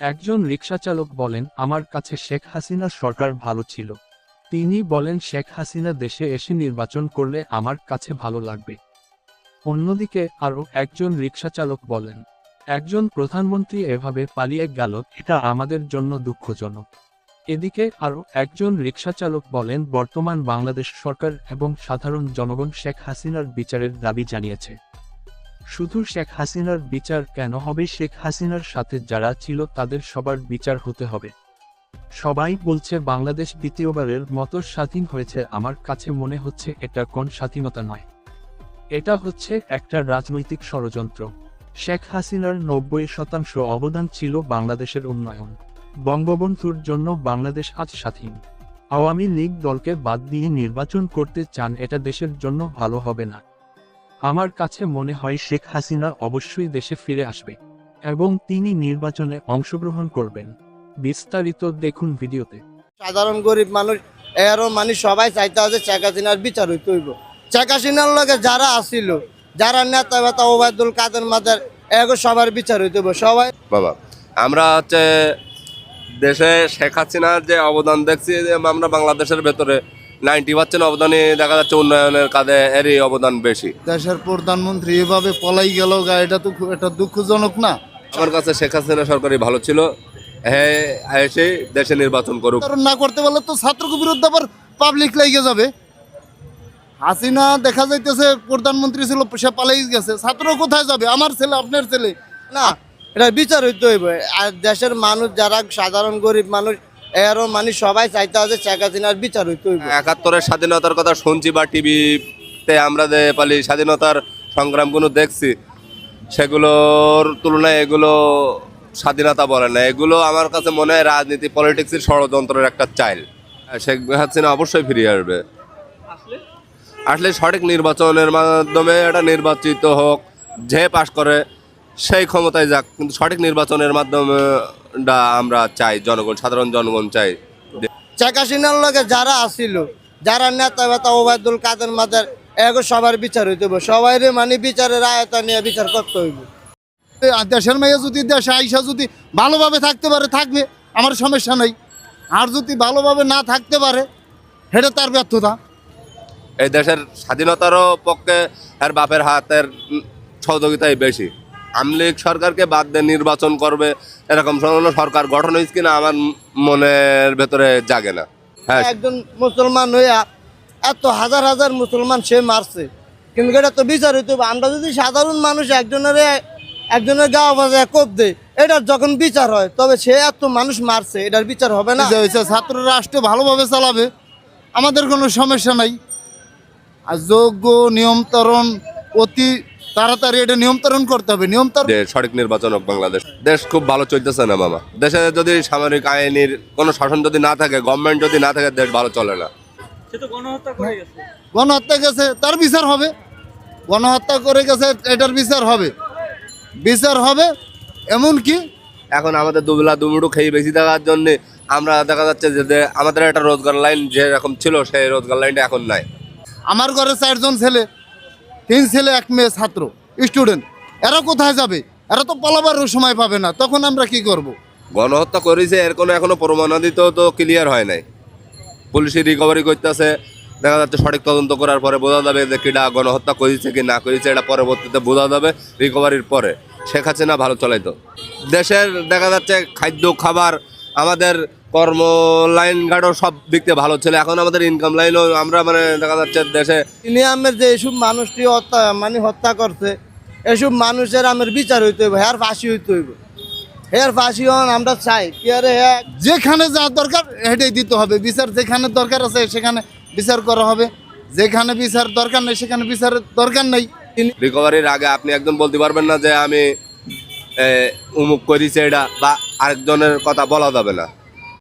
একজন রিকশাচালক বলেন, আমার কাছে শেখ হাসিনার সরকার ভালো ছিল। তিনি বলেন, শেখ হাসিনা দেশে এসে নির্বাচন করলে আমার কাছে ভালো লাগবে। অন্যদিকে আরও একজন রিকশাচালক বলেন, একজন প্রধানমন্ত্রী এভাবে পালিয়ে গেল, এটা আমাদের জন্য দুঃখজনক। এদিকে আরও একজন রিক্সাচালক বলেন, বর্তমান বাংলাদেশ সরকার এবং সাধারণ জনগণ শেখ হাসিনার বিচারের দাবি জানিয়েছে। শুধু শেখ হাসিনার বিচার কেন হবে? শেখ হাসিনার সাথে যারা ছিল তাদের সবার বিচার হতে হবে। সবাই বলছে, বাংলাদেশ দ্বিতীয়বারের মতো স্বাধীন হয়েছে। আমার কাছে মনে হচ্ছে, এটা কোন স্বাধীনতা নয়। এটা হচ্ছে একটা রাজনৈতিক ষড়যন্ত্র। শেখ হাসিনার নব্বই শতাংশ অবদান ছিল বাংলাদেশের উন্নয়ন। বঙ্গবন্ধুর জন্য বাংলাদেশ আজ স্বাধীন। আওয়ামী লীগ দলকে বাদ দিয়ে নির্বাচন করতে চান, এটা দেশের জন্য ভালো হবে না। আমার কাছে মনে হয় শেখ হাসিনা অবশ্যই দেশে ফিরে আসবে এবং তিনি নির্বাচনে অংশগ্রহণ করবেন। বিস্তারিত দেখুন ভিডিওতে। সাধারণ গরিব মানুষ এরও মানে সবাই চাইতে আছে শেখ হাসিনার বিচার হইতে হইব। শেখ হাসিনার লগে যারা আসিল যারা নেতা বেতা ওবায়দুল কাদের মাদের এগো সবার বিচার হইতে হইব। সবাই বাবা আমরা হচ্ছে দেশে শেখ হাসিনার যে অবদান দেখছি যে আমরা বাংলাদেশের ভেতরে নাইনটি পার্সেন্ট অবদানই দেখা যাচ্ছে উন্নয়নের কাজে এরই অবদান বেশি। দেশের প্রধানমন্ত্রী এভাবে পলাই গেল গা এটা তো খুব একটা দুঃখজনক না। আমার কাছে শেখ হাসিনা সরকারই ভালো ছিল। হ্যাঁ এসে দেশে নির্বাচন করুক। কারণ না করতে পারলে তো ছাত্রকে বিরুদ্ধে আবার পাবলিক লেগে যাবে। হাসিনা দেখা যাইতেছে প্রধানমন্ত্রী ছিল সে পালাই গেছে। ছাত্র কোথায় যাবে? আমার ছেলে আপনার ছেলে। না এটা বিচার হইতে হইব। আর দেশের মানুষ যারা সাধারণ গরিব মানুষ এরও মানে সবাই চাইতে আছে শেখ হাসিনার বিচার হইতে হইব। একাত্তরের স্বাধীনতার কথা শুনছি বা টিভিতে আমরা যে পালি স্বাধীনতার সংগ্রামগুলো দেখছি, সেগুলোর তুলনায় এগুলো স্বাধীনতা বলে না। এগুলো আমার কাছে মনে হয় রাজনীতি পলিটিক্সের ষড়যন্ত্রের একটা চাইল। শেখ হাসিনা অবশ্যই ফিরিয়ে আসবে। আসলে সঠিক নির্বাচনের মাধ্যমে এটা নির্বাচিত হোক, যে পাশ করে, সেই ক্ষমতায় যাক। কিন্তু সঠিক নির্বাচনের মাধ্যমে আমরা চাই জনগণ সাধারণ জনগণ চাই। শেখ হাসিনার লগে যারা আসিল যারা নেতা বেতা ওবায়দুল কাদের মাদের এগো সবার বিচার হইতে হইব। সবাই মানে বিচারের আয়তা নিয়ে বিচার করতে হইব। আর দেশের মেয়ে যদি দেশে আইসা যদি ভালোভাবে থাকতে পারে থাকবে আমার সমস্যা নাই। আর যদি ভালোভাবে না থাকতে পারে সেটা তার ব্যর্থতা। এই দেশের স্বাধীনতারও পক্ষে এর বাপের হাতের সহযোগিতাই বেশি। আমলিগ সরকারকে বাদ দিয়ে নির্বাচন করবে এরকম কোনো সরকার গঠন হয়েছে কিনা আমার মনের ভেতরে জাগে না। হ্যাঁ। একজন মুসলমান হইয়া এত হাজার হাজার মুসলমান সে মারছে। কিন্তু এটা তো বিচার হইতে হবে। আমরা যদি সাধারণ মানুষ একজনের একজনের গাও বাজায় কোপ দেয় এটার যখন বিচার হয় তবে সে এত মানুষ মারছে এটার বিচার হবে না। যে হয়েছে ছাত্র রাষ্ট্র ভালোভাবে চালাবে। আমাদের কোনো সমস্যা নাই। আর যোগ্য নিয়মতরণ অতি তাড়াতাড়ি এটা নিয়মতরণ করতে হবে। নিয়মতরণ যে সঠিক নির্বাচন হোক বাংলাদেশ। দেশ খুব ভালো চলতেছে না মামা। দেশে যদি সামরিক আইনের কোনো শাসন যদি না থাকে গভর্নমেন্ট যদি না থাকে দেশ ভালো চলে না। গণহত্যা গেছে। তার বিচার হবে। গণহত্যা করে গেছে এটার বিচার হবে। বিচার হবে এমন কি এখন আমাদের দুবেলা দুমুটু খেয়ে বেশি থাকার জন্য আমরা দেখা যাচ্ছে যে যে আমাদের একটা রোজগার লাইন যেরকম ছিল সেই রোজগার লাইনটা এখন নাই। আমার ঘরে চারজন ছেলে। তিন ছেলে, এক মেয়ে ছাত্র স্টুডেন্ট এরা কোথায় যাবে? এরা তো পালাবারও সময় পাবে না, তখন আমরা কি করব। গণহত্যা করেছে, এর কোনো এখনও প্রমাণাদিত তো ক্লিয়ার হয় নাই। পুলিশে রিকভারি করতেছে, দেখা যাচ্ছে সঠিক তদন্ত করার পরে বোঝা যাবে যে কিটা গণহত্যা করেছে কি না করেছে, এটা পরবর্তীতে বোঝা যাবে রিকভারির পরে। শেখ হাসিনা ভালো চলাইতো। দেশের দেখা যাচ্ছে খাদ্য, খাবার, আমাদের কর্ম লাইন ঘাটও সব দিক থেকে ভালো ছিল। এখন আমাদের ইনকাম লাইনও আমরা মানে দেখা যাচ্ছে দেশে ইলিয়ামের যে এইসব মানুষটি হত্যা মানে হত্যা করছে এসব মানুষের আমের বিচার হইতে হইব হেয়ার ফাঁসি হইতে হইব। হেয়ার ফাঁসি হন আমরা চাই কি আরে হ্যাঁ যেখানে যা দরকার সেটাই দিতে হবে। বিচার যেখানে দরকার আছে সেখানে বিচার করা হবে। যেখানে বিচার দরকার নেই সেখানে বিচারের দরকার নেই। রিকভারির আগে আপনি একজন বলতে পারবেন না যে আমি উমুক করেছি এটা বা আরেকজনের কথা বলা যাবে না।